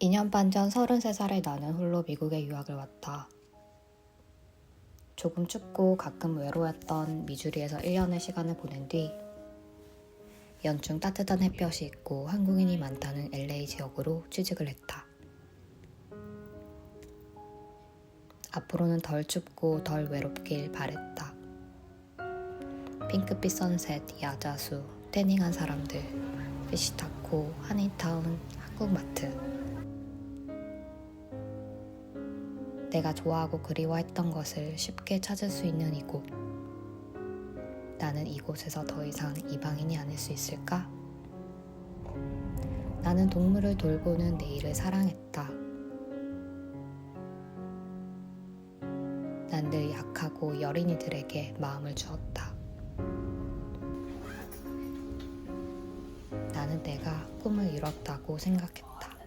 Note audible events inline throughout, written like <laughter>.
2년 반 전 33살의 나는 홀로 미국에 유학을 왔다. 조금 춥고 가끔 외로웠던 미주리에서 1년의 시간을 보낸 뒤 연중 따뜻한 햇볕이 있고 한국인이 많다는 LA 지역으로 취직을 했다. 앞으로는 덜 춥고 덜 외롭길 바랬다. 핑크빛 선셋, 야자수, 태닝한 사람들, 피시타코, 한인타운, 한국마트. 내가 좋아하고 그리워했던 것을 쉽게 찾을 수 있는 이곳. 나는 이곳에서 더 이상 이방인이 아닐 수 있을까? 나는 동물을 돌보는 내 일을 사랑했다. 난 늘 약하고 여린이들에게 마음을 주었다. 나는 내가 꿈을 이뤘다고 생각했다.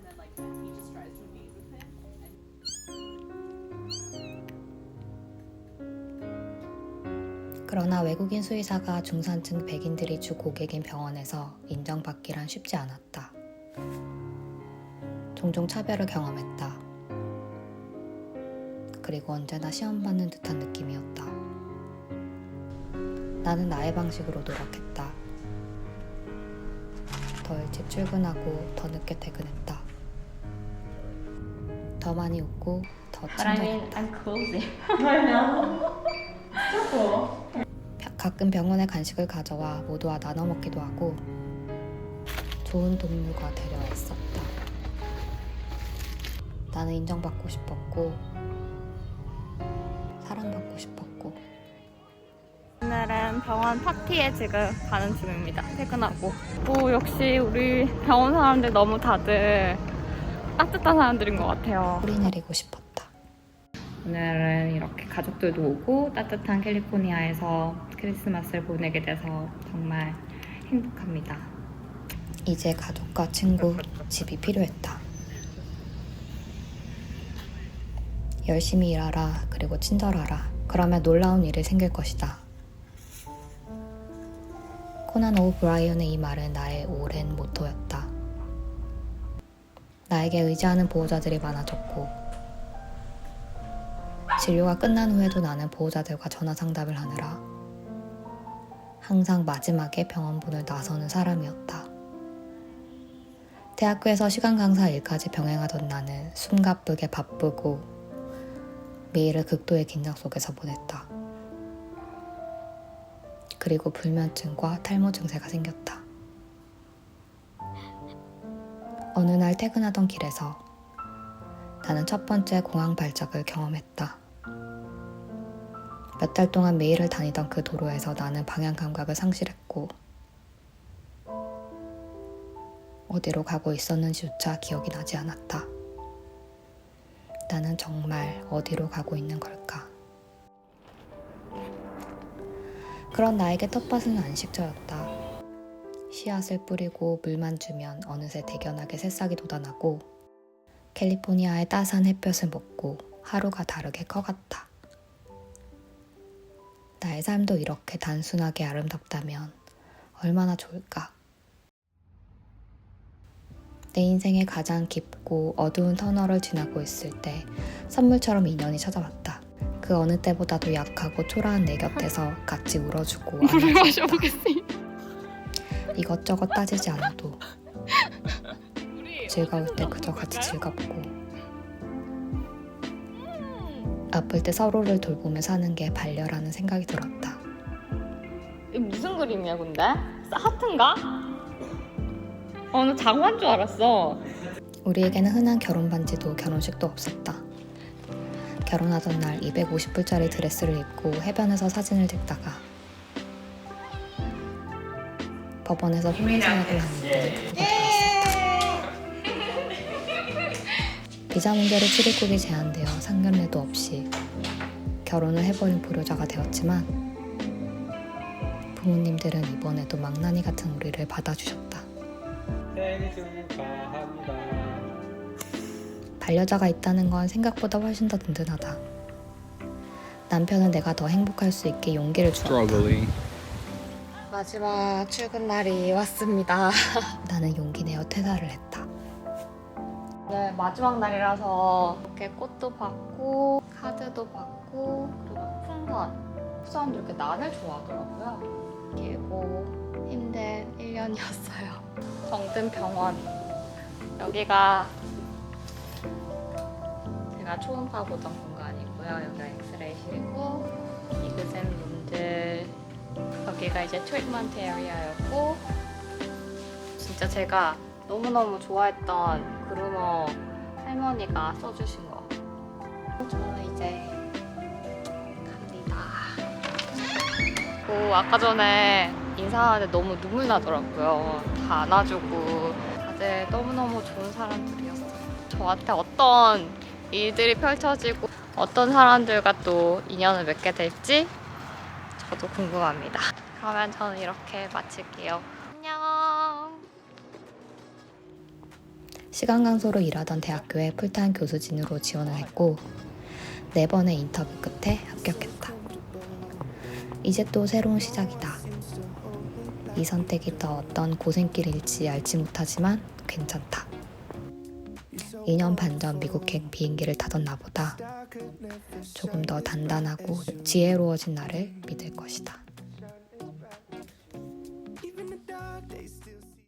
그러나 외국인 수의사가 중산층 백인들이 주 고객인 병원에서 인정받기란 쉽지 않았다. 종종 차별을 경험했다. 그리고 언제나 시험받는 듯한 느낌이었다. 나는 나의 방식으로 노력했다. 더 일찍 출근하고 더 늦게 퇴근했다. 더 많이 웃고 더 But I mean, 친절했다. I'm. I know. 가끔 병원에 간식을 가져와 모두와 나눠 먹기도 하고 좋은 동료가 되려 했었다. 나는 인정받고 싶었고 사랑받고 싶었고 오늘은 병원 파티에 지금 가는 중입니다. 퇴근하고. 뭐 역시 우리 병원 사람들 너무 다들 따뜻한 사람들인 것 같아요. 뿌리 내리고 싶었다. 오늘은 이렇게 가족들도 오고 따뜻한 캘리포니아에서 크리스마스를 보내게 돼서 정말 행복합니다. 이제 가족과 친구, 집이 필요했다. 열심히 일하라, 그리고 친절하라. 그러면 놀라운 일이 생길 것이다. 코난 오브라이언의 이 말은 나의 오랜 모토였다. 나에게 의지하는 보호자들이 많아졌고, 진료가 끝난 후에도 나는 보호자들과 전화 상담을 하느라 항상 마지막에 병원문을 나서는 사람이었다. 대학교에서 시간 강사 일까지 병행하던 나는 숨가쁘게 바쁘고 매일을 극도의 긴장 속에서 보냈다. 그리고 불면증과 탈모 증세가 생겼다. 어느 날 퇴근하던 길에서 나는 첫 번째 공황 발작을 경험했다. 몇 달 동안 매일을 다니던 그 도로에서 나는 방향 감각을 상실했고 어디로 가고 있었는지조차 기억이 나지 않았다. 나는 정말 어디로 가고 있는 걸까? 그런 나에게 텃밭은 안식처였다. 씨앗을 뿌리고 물만 주면 어느새 대견하게 새싹이 돋아나고 캘리포니아의 따스한 햇볕을 먹고 하루가 다르게 커갔다. 나의 삶도 이렇게 단순하게 아름답다면 얼마나 좋을까? 내 인생의 가장 깊고 어두운 터널을 지나고 있을 때 선물처럼 인연이 찾아왔다. 그 어느 때보다도 약하고 초라한 내 곁에서 같이 울어주고 <laughs> 안아주고 마셔보겠습니다. 이것저것 따지지 않아도 즐거울 때 그저 같이 즐겁고 아플 때 서로를 돌보며 사는 게 반려라는 생각이 들었다. 이게 무슨 그림이야 근데? 하트인가? 어, 나 장화인 줄 알았어. 우리에게는 흔한 결혼 반지도 결혼식도 없었다. 결혼하던 날 250불짜리 드레스를 입고 해변에서 사진을 찍다가 법원에서 혼인서약을 하는데 비자 문제로 출입국이 제한되어 상견례도 없이 결혼을 해버린 불효자가 되었지만 부모님들은 이번에도 망나니 같은 우리를 받아주셨다. 생일 축하합니다. 반려자가 있다는 건 생각보다 훨씬 더 든든하다. 남편은 내가 더 행복할 수 있게 용기를 주었다. 마지막 출근 날이 왔습니다. <laughs> 나는 용기 내어 퇴사를 했다. 오늘 마지막 날이라서 이렇게 꽃도 받고 카드도 받고 그리고 풍선. 사람들 이렇게 난을 좋아하더라고요. 길고 힘든 1년이었어요. <laughs> 정든병원. 여기가 제가 초음파 보던 공간이고요. 여기가 엑스레이실이고 이그센 분들 여기가 이제 트리트먼트 에리아였고 진짜 제가 너무너무 좋아했던 그루머 할머니가 써주신 거. 저는 이제 갑니다. 그 아까 전에 인사하는데 너무 눈물 나더라고요. 다 안아주고. 다들 너무너무 좋은 사람들이었어요. 저한테 어떤 일들이 펼쳐지고 어떤 사람들과 또 인연을 맺게 될지 저도 궁금합니다. 그러면 저는 이렇게 마칠게요. 시간 강사로 일하던 대학교에 풀타임 교수진으로 지원을 했고 네 번의 인터뷰 끝에 합격했다. 이제 또 새로운 시작이다. 이 선택이 더 어떤 고생길일지 알지 못하지만 괜찮다. 2년 반 전 미국행 비행기를 타던 나보다 조금 더 단단하고 지혜로워진 나를 믿을 것이다.